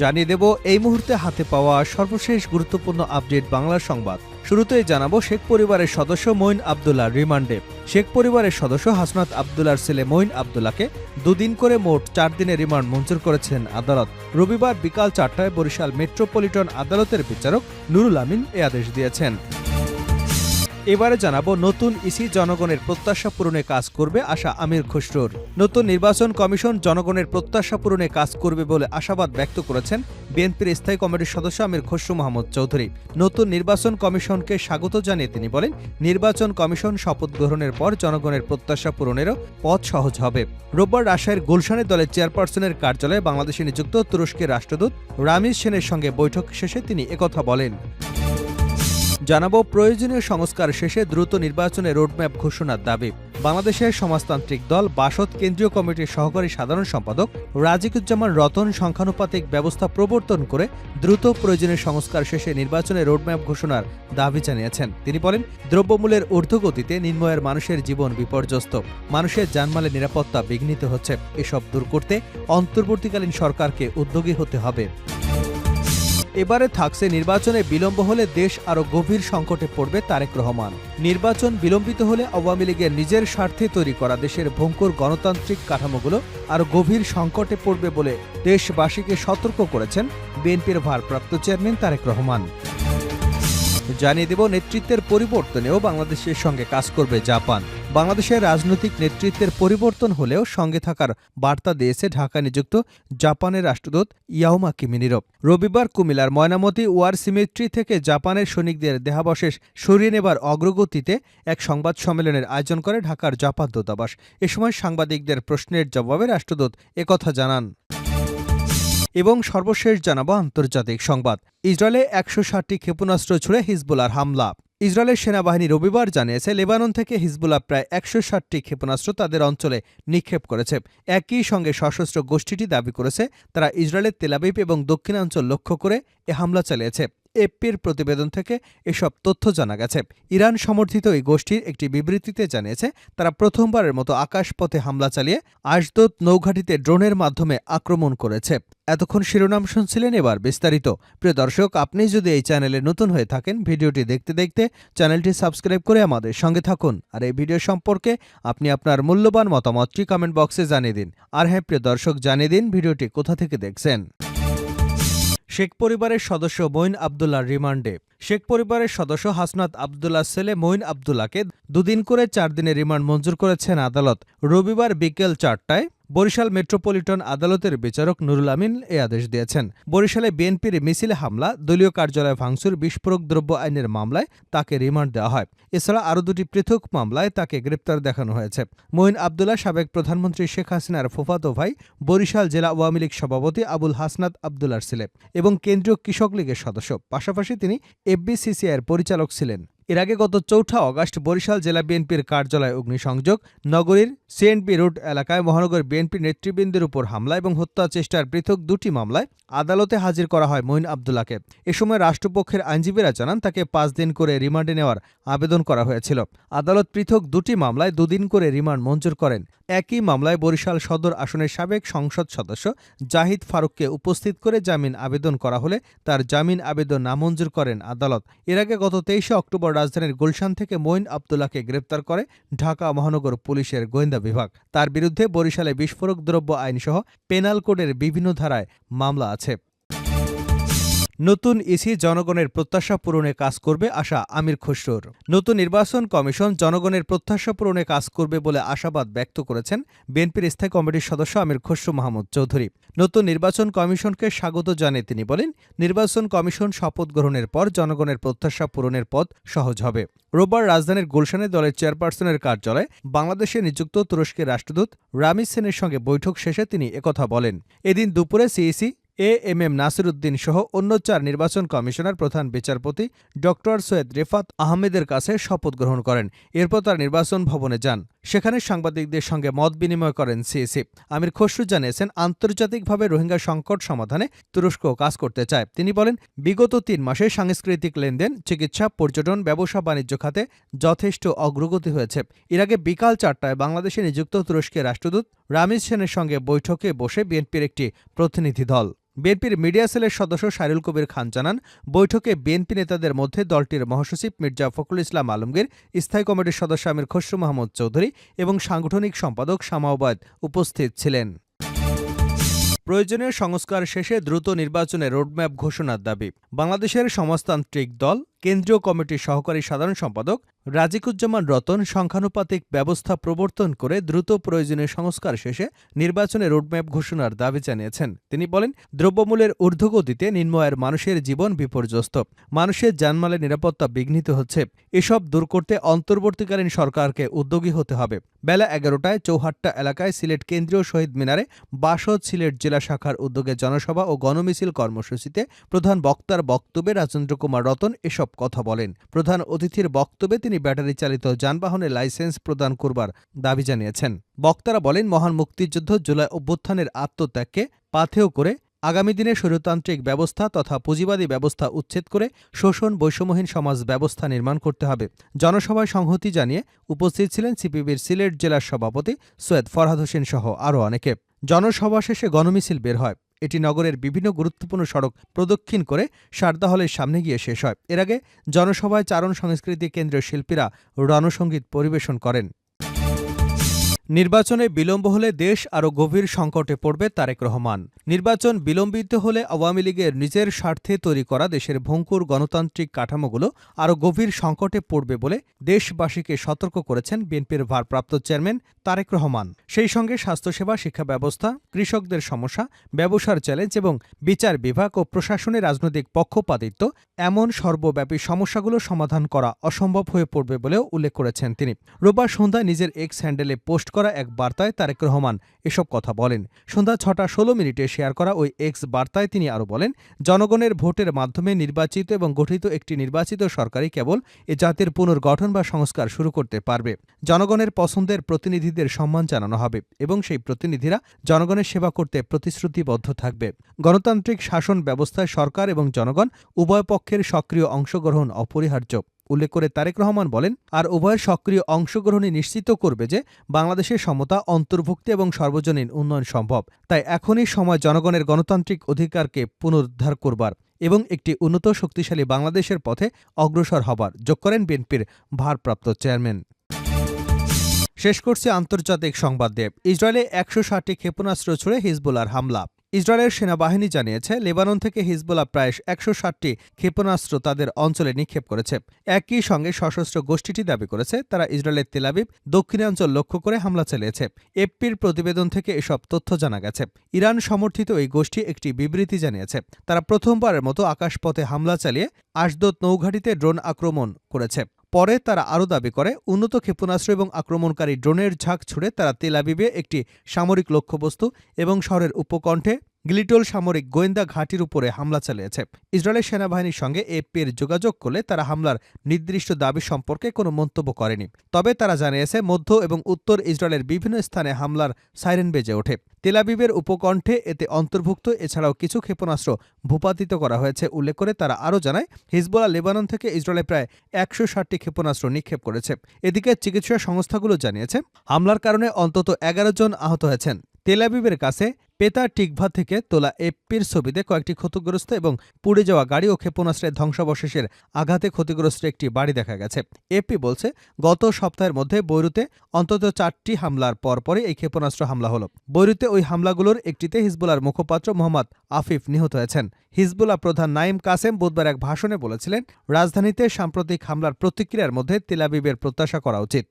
জানিয়ে দেব, এই মুহূর্তে হাতে পাওয়া সর্বশেষ গুরুত্বপূর্ণ আপডেট বাংলা সংবাদ। শুরুতেই জানাব, শেখ পরিবারের সদস্য মঈন আবদুল্লাহ রিমান্ডে। শেখ পরিবারের সদস্য হাসনাত আবদুল্লার ছেলে মঈন আবদুল্লাকে দুদিন করে মোট চার দিনের রিমান্ড মঞ্জুর করেছেন আদালত। রবিবার বিকাল চারটায় বরিশাল মেট্রোপলিটন আদালতের বিচারক নুরুল আমিন এ আদেশ দিয়েছেন। এবারে জানাব নতুন ইসি জনগণের প্রত্যাশা পূরণে কাজ করবে আশা আমির খসরুর। নতুন নির্বাচন কমিশন জনগণের প্রত্যাশা পূরণে কাজ করবে বলে আশাবাদ ব্যক্ত করেছেন বিএনপির স্থায়ী কমিটির সদস্য আমির খসরু মাহমুদ চৌধুরী। নতুন নির্বাচন কমিশনকে স্বাগত জানিয়ে তিনি বলেন, নির্বাচন কমিশন শপথ গ্রহণের পর জনগণের প্রত্যাশা পূরণেরও পথ সহজ হবে। রোববার রাজশাহীর গুলশানে দলের চেয়ারপারসনের কার্যালয়ে বাংলাদেশে নিযুক্ত তুরস্কের রাষ্ট্রদূত রামিজ সেনের সঙ্গে বৈঠক শেষে তিনি একথা বলেন। জানাব প্রয়োজনীয় সংস্কার শেষে দ্রুত নির্বাচনে রোডম্যাপ ঘোষণার দাবি। বাংলাদেশের সমাজতান্ত্রিক দল, বাসদ কেন্দ্রীয় কমিটির সহকারী সাধারণ সম্পাদক রাজিকুজ্জামান রতন সংখ্যানুপাতিক ব্যবস্থা প্রবর্তন করে দ্রুত প্রয়োজনীয় সংস্কার শেষে নির্বাচনে রোডম্যাপ ঘোষণার দাবি জানিয়েছেন। তিনি বলেন, দ্রব্যমূল্যের ঊর্ধ্বগতিতে নির্ময়ের মানুষের জীবন বিপর্যস্ত, মানুষের জানমালের নিরাপত্তা বিঘ্নিত হচ্ছে। এসব দূর করতে অন্তর্বর্তীকালীন সরকারকে উদ্যোগী হতে হবে। এবারে থাকছে নির্বাচনে বিলম্ব হলে দেশ আরও গভীর সংকটে পড়বে তারেক রহমান। নির্বাচন বিলম্বিত হলে আওয়ামী লীগের নিজের স্বার্থে তৈরি করা দেশের ভঙ্কুর গণতান্ত্রিক কাঠামোগুলো আরও গভীর সংকটে পড়বে বলে দেশবাসীকে সতর্ক করেছেন বিএনপির ভারপ্রাপ্ত চেয়ারম্যান তারেক রহমান। জানিয়ে দেব নেতৃত্বের পরিবর্তনেও বাংলাদেশের সঙ্গে কাজ করবে জাপান। বাংলাদেশের রাজনৈতিক নেতৃত্বের পরিবর্তন হলেও সঙ্গে থাকার বার্তা দিয়েছে ঢাকা নিযুক্ত জাপানের রাষ্ট্রদূত ইয়াওমা কিমিনিরো রবিবার কুমিলার ময়নামতি ওয়ার সিমেট্রি থেকে জাপানের সৈনিকদের দেহাবশেষ সরিয়ে নেবার অগ্রগতিতে এক সংবাদ সম্মেলনের আয়োজন করে ঢাকার জাপান দূতাবাস। এ সময় সাংবাদিকদের প্রশ্নের জবাবে রাষ্ট্রদূত একথা জানান। এবং সর্বশেষ জানাব আন্তর্জাতিক সংবাদ। ইসরায়েলে একশো ষাটটি ক্ষেপণাস্ত্র ছুড়ে হিজবুলার হামলা। ইসরায়েলের সেনাবাহিনী রবিবার জানিয়েছে, লেবানন থেকে হিজবুল্লাহ প্রায় একশো ষাটটি ক্ষেপণাস্ত্র তাদের অঞ্চলে নিক্ষেপ করেছে। একই সঙ্গে সশস্ত্র গোষ্ঠীটি দাবি করেছে, তারা ইসরায়েলের তেলাবিব এবং দক্ষিণাঞ্চল লক্ষ্য করে এ হামলা চালিয়েছে। এপির প্রতিবেদন থেকে এসব তথ্য জানা গেছে। ইরান সমর্থিত এই গোষ্ঠীর একটি বিবৃতিতে জানিয়েছে, তারা প্রথমবারের মতো আকাশপথে হামলা চালিয়ে আশদোত নৌঘাটিতে ড্রোনের মাধ্যমে আক্রমণ করেছে। এতক্ষণ শিরোনাম শুনছিলেন এবার বিস্তারিত। প্রিয় দর্শক, আপনি যদি এই চ্যানেলে নতুন হয়ে থাকেন, ভিডিওটি দেখতে দেখতে চ্যানেলটি সাবস্ক্রাইব করে আমাদের সঙ্গে থাকুন। আর এই ভিডিও সম্পর্কে আপনি আপনার মূল্যবান মতামতটি কমেন্ট বক্সে জানিয়ে দিন। আর হ্যাঁ প্রিয় দর্শক, জানিয়ে দিন ভিডিওটি কোথা থেকে দেখছেন। শেখ পরিবারের সদস্য মঈন আবদুল্লাহ রিমান্ডে। শেখ পরিবারের সদস্য হাসনাত আবদুল্লাহ ছেলে মঈন আবদুল্লাহকে দুদিন করে চার দিনের রিমান্ড মঞ্জুর করেছেন আদালত। রবিবার বিকেল চারটায় বরিশাল মেট্রোপলিটন আদালতের বিচারক নুরুল আমিন এ আদেশ দিয়েছেন। বরিশালে বিএনপির মিছিলে হামলা, দলীয় কার্যালয় ভাঙচুর, বিস্ফোরক দ্রব্য আইনের মামলায় তাকে রিমান্ড দেওয়া হয়। এছাড়া আরও দুটি পৃথক মামলায় তাকে গ্রেপ্তার দেখানো হয়েছে। মঈন আবদুল্লাহ সাবেক প্রধানমন্ত্রী শেখ হাসিনার ফুফাতো ভাই বরিশাল জেলা আওয়ামী লীগ সভাপতি আবুল হাসনাত আবদুল্লার ছিলেন এবং কেন্দ্রীয় কৃষক লীগের সদস্য। পাশাপাশি তিনি এফবিসিসিআইয়ের পরিচালক ছিলেন। এর আগে গত চৌঠা অগাস্ট বরিশাল জেলা বিএনপির কার্যালয়ে অগ্নিসংযোগ, নগরীর সিএনপি রোড এলাকায় মহানগর বিএনপি নেতৃবৃন্দের উপর হামলা এবং হত্যা চেষ্টার পৃথক দুটি মামলায় আদালতে হাজির করা হয় মঈন আবদুল্লাকে এ সময় রাষ্ট্রপক্ষের আইনজীবীরা জানান, তাকে পাঁচ দিন করে রিমান্ডে নেওয়ার আবেদন করা হয়েছিল। আদালত পৃথক দুটি মামলায় দুদিন করে রিমান্ড মঞ্জুর করেন। একই মামলায় বরিশাল সদর আসনের সাবেক সংসদ সদস্য জাহিদ ফারুককে উপস্থিত করে জামিন আবেদন করা হলে তার জামিন আবেদন নামঞ্জুর করেন আদালত। এর আগে গত তেইশে অক্টোবর রাজধানীর গুলশান থেকে মঈন আবদুল্লাহকে গ্রেপ্তার করে ঢাকা মহানগর পুলিশের গোয়েন্দা বিভাগ। তার বিরুদ্ধে বরিশালে বিস্ফোরক দ্রব্য আইনসহ পেনাল কোডের বিভিন্ন ধারায় মামলা আছে। নতুন ইসি জনগণের প্রত্যাশা পূরণে কাজ করবে আশা আমির খসরুর। নতুন নির্বাচন কমিশন জনগণের প্রত্যাশা পূরণে কাজ করবে বলে আশাবাদ ব্যক্ত করেছেন বিএনপির স্থায়ী কমিটির সদস্য আমির খসরু মাহমুদ চৌধুরী। নতুন নির্বাচন কমিশনকে স্বাগত জানিয়ে তিনি বলেন, নির্বাচন কমিশন শপথ গ্রহণের পর জনগণের প্রত্যাশা পূরণের পথ সহজ হবে। রোববার রাজধানীর গুলশানে দলের চেয়ারপারসনের কার্যালয়ে বাংলাদেশে নিযুক্ত তুরস্কের রাষ্ট্রদূত রামিজ সেনের সঙ্গে বৈঠক শেষে তিনি একথা বলেন। এদিন দুপুরে CEC A M M Nasiruddin সহ অন্য চার নির্বাচন কমিশনার প্রধান বিচারপতি ড সৈয়দ রেফাত আহমেদের কাছে শপথ গ্রহণ করেন। এরপর তার নির্বাচন ভবনে যান। সেখানে সাংবাদিকদের সঙ্গে মত বিনিময় করেন সিএসি আমির খসরু জানিয়েছেন, আন্তর্জাতিকভাবে রোহিঙ্গা সংকট সমাধানে তুরস্ক কাজ করতে চায়। তিনি বলেন, বিগত তিন মাসে সাংস্কৃতিক লেনদেন, চিকিৎসা, পর্যটন, ব্যবসা, বাণিজ্য খাতে যথেষ্ট অগ্রগতি হয়েছে। এর আগে বিকাল চারটায় বাংলাদেশে নিযুক্ত তুরস্কের রাষ্ট্রদূত রামিজ সেনের সঙ্গে বৈঠকে বসে বিএনপির একটি প্রতিনিধি দল। বিএনপির মিডিয়া সেলের সদস্য সাইরুল কবির খান জানান, বৈঠকে বিএনপি নেতাদের মধ্যে দলটির মহাসচিব মির্জা ফখরুল ইসলাম আলমগীর, স্থায়ী কমিটির সদস্য আমির খসরু মাহমুদ চৌধুরী এবং সাংগঠনিক সম্পাদক শামাওবাদ উপস্থিত ছিলেন। প্রয়োজনীয় সংস্কার শেষে দ্রুত নির্বাচনে রোডম্যাপ ঘোষণার দাবি। বাংলাদেশের সমাজতান্ত্রিক দল কেন্দ্রীয় কমিটির সহকারী সাধারণ সম্পাদক রাজিকুজ্জামান রতন সংখ্যানুপাতিক ব্যবস্থা প্রবর্তন করে দ্রুত প্রয়োজনীয় সংস্কার শেষে নির্বাচনে রোডম্যাপ ঘোষণার দাবি জানিয়েছেন। তিনি বলেন, দ্রব্যমূল্যের ঊর্ধ্বগতিতে নিম্নয়ের মানুষের জীবন বিপর্যস্ত, মানুষের জানমালের নিরাপত্তা বিঘ্নিত হচ্ছে। এসব দূর করতে অন্তর্বর্তীকালীন সরকারকে উদ্যোগী হতে হবে। বেলা এগারোটায় চৌহাট্টা এলাকায় সিলেট কেন্দ্রীয় শহীদ মিনারে বাসদ সিলেট জেলা শাখার উদ্যোগে জনসভা ও গণমিছিল কর্মসূচিতে প্রধান বক্তার বক্তব্যে রাজেন্দ্র কুমার রতন এসব কথা বলেন। প্রধান অতিথির বক্তব্যে তিনি ব্যাটারি চালিত যানবাহনের লাইসেন্স প্রদান করবার দাবি জানিয়েছেন। বক্তারা বলেন, মহান মুক্তিযুদ্ধ জুলাই অভ্যুত্থানের আত্মত্যাগকে পাথেয় করে আগামী দিনে স্বৈরতান্ত্রিক ব্যবস্থা তথা পুঁজিবাদী ব্যবস্থা উচ্ছেদ করে শোষণ বৈষম্যহীন সমাজ ব্যবস্থা নির্মাণ করতে হবে। জনসভায় সংহতি জানিয়ে উপস্থিত ছিলেন সিপিবির সিলেট জেলার সভাপতি সৈয়দ ফরহাদ হোসেন সহ আরও অনেকে। জনসভা শেষে গণমিছিল বের হয়। এটি নগরের বিভিন্ন গুরুত্বপূর্ণ সড়ক প্রদক্ষিণ করে সারদা হলের সামনে গিয়ে শেষ হয়। এর আগে জনসভায় চারণ সংস্কৃতি কেন্দ্রীয় শিল্পীরা রণসঙ্গীত পরিবেশন করেন। নির্বাচনে বিলম্ব হলে দেশ আরও গভীর সংকটে পড়বে তারেক রহমান। নির্বাচন বিলম্বিত হলে আওয়ামী লীগের নিজের স্বার্থে তৈরি করা দেশের ভঙ্কুর গণতান্ত্রিক কাঠামোগুলো আরও গভীর সংকটে পড়বে বলে দেশবাসীকে সতর্ক করেছেন বিএনপির ভারপ্রাপ্ত চেয়ারম্যান তারেক রহমান। সেই সঙ্গে স্বাস্থ্যসেবা শিক্ষা ব্যবস্থা কৃষকদের সমস্যা, ব্যবসার চ্যালেঞ্জ এবং বিচার বিভাগ ও প্রশাসনের রাজনৈতিক পক্ষপাতিত্ব এমন সর্বব্যাপী সমস্যাগুলো সমাধান করা অসম্ভব হয়ে পড়বে বলেও উল্লেখ করেছেন তিনি। রোববার সন্ধ্যায় নিজের এক্স হ্যান্ডেলে পোস্ট করা এক বার্তায় তারেক রহমান এসব কথা বলেন। সন্ধ্যা ছটা ষোলো মিনিটে শেয়ার করা ওই এক্স বার্তায় তিনি আরও বলেন, জনগণের ভোটের মাধ্যমে নির্বাচিত এবং গঠিত একটি নির্বাচিত সরকারই কেবল এ জাতির পুনর্গঠন বা সংস্কার শুরু করতে পারবে। জনগণের পছন্দের প্রতিনিধিদের সম্মান জানানো হবে এবং সেই প্রতিনিধিরা জনগণের সেবা করতে প্রতিশ্রুতিবদ্ধ থাকবে। গণতান্ত্রিক শাসন ব্যবস্থায় সরকার এবং জনগণ উভয় পক্ষের সক্রিয় অংশগ্রহণ অপরিহার্য। উল্লেখ করে তারেক রহমান বলেন, আর উভয়ের সক্রিয় অংশগ্রহণই নিশ্চিত করবে যে বাংলাদেশের সমতা অন্তর্ভুক্তি এবং সর্বজনীন উন্নয়ন সম্ভব। তাই এখনই সময় জনগণের গণতান্ত্রিক অধিকারকে পুনরুদ্ধার করবার এবং একটি উন্নত শক্তিশালী বাংলাদেশের পথে অগ্রসর হবার। যোগ করেন বিএনপির ভারপ্রাপ্ত চেয়ারম্যান। শেষ করছে আন্তর্জাতিক সংবাদ দেব। ইসরায়েলে একশো ষাটটি ক্ষেপণাস্ত্র ছুড়ে হিজবুলার হামলা। ইসরায়েলের সেনাবাহিনী জানিয়েছে, লেবানন থেকে হিজবুল্লাহ প্রায় একশো ষাটটি ক্ষেপণাস্ত্র তাদের অঞ্চলে নিক্ষেপ করেছে। একই সঙ্গে সশস্ত্র গোষ্ঠীটি দাবি করেছে, তারা ইসরায়েলের তেলাবিব দক্ষিণাঞ্চল লক্ষ্য করে হামলা চালিয়েছে। এফপির প্রতিবেদন থেকে এসব তথ্য জানা গেছে। ইরান সমর্থিত এই গোষ্ঠী একটি বিবৃতি জানিয়েছে। তারা প্রথমবারের মতো আকাশপথে হামলা চালিয়ে আশদোত নৌঘাটিতে ড্রোন আক্রমণ করেছে। পরে তারা আরও দাবি করে, উন্নত ক্ষেপণাস্ত্র এবং আক্রমণকারী ড্রোনের ঝাঁক ছুড়ে তারা তেলাবিবে একটি সামরিক লক্ষ্যবস্তু এবং শহরের উপকণ্ঠে গ্লিটোল সামরিক গোয়েন্দা ঘাঁটির উপরে হামলা চালিয়েছে। ইসরায়েলের সেনাবাহিনীর সঙ্গে এপির যোগাযোগ করলে তারা হামলার নির্দিষ্ট দাবি সম্পর্কে কোনো মন্তব্য করেনি। তবে তারা জানিয়েছে, মধ্য এবং উত্তর ইসরায়েলের বিভিন্ন স্থানে হামলার সাইরেন বেজে ওঠে। তেলাবিবের উপকণ্ঠে এতে অন্তর্ভুক্ত, এছাড়াও কিছু ক্ষেপণাস্ত্র ভূপাতিত করা হয়েছে। উল্লেখ করে তারা আরও জানায় হিজবোলা লেবানন থেকে ইসরায়েলে প্রায় একশো ষাটটি ক্ষেপণাস্ত্র নিক্ষেপ করেছে। এদিকে চিকিৎসা সংস্থাগুলো জানিয়েছে, হামলার কারণে অন্তত এগারো জন আহত হয়েছেন। তেলাবিবের কাছে পেতা টিকভা থেকে তোলা এপির ছবিতে কয়েকটি ক্ষতিগ্রস্ত এবং পুড়ে যাওয়া গাড়ি ও ক্ষেপণাস্ত্রের ধ্বংসাবশেষের আঘাতে ক্ষতিগ্রস্ত একটি বাড়ি দেখা গেছে। এপি বলছে, গত সপ্তাহের মধ্যে বৈরুতে অন্তত চারটি হামলার পরপরই এই ক্ষেপণাস্ত্র হামলা হল। বৈরুতে ওই হামলাগুলোর একটিতে হিজবুলার মুখপাত্র মোহাম্মদ আফিফ নিহত হয়েছেন। হিজবুল্লাহ প্রধান নাইম কাসেম বুধবার এক ভাষণে বলেছিলেন, রাজধানীতে সাম্প্রতিক হামলার প্রতিক্রিয়ার মধ্যে তেলাবিবের প্রত্যাশা করা উচিত।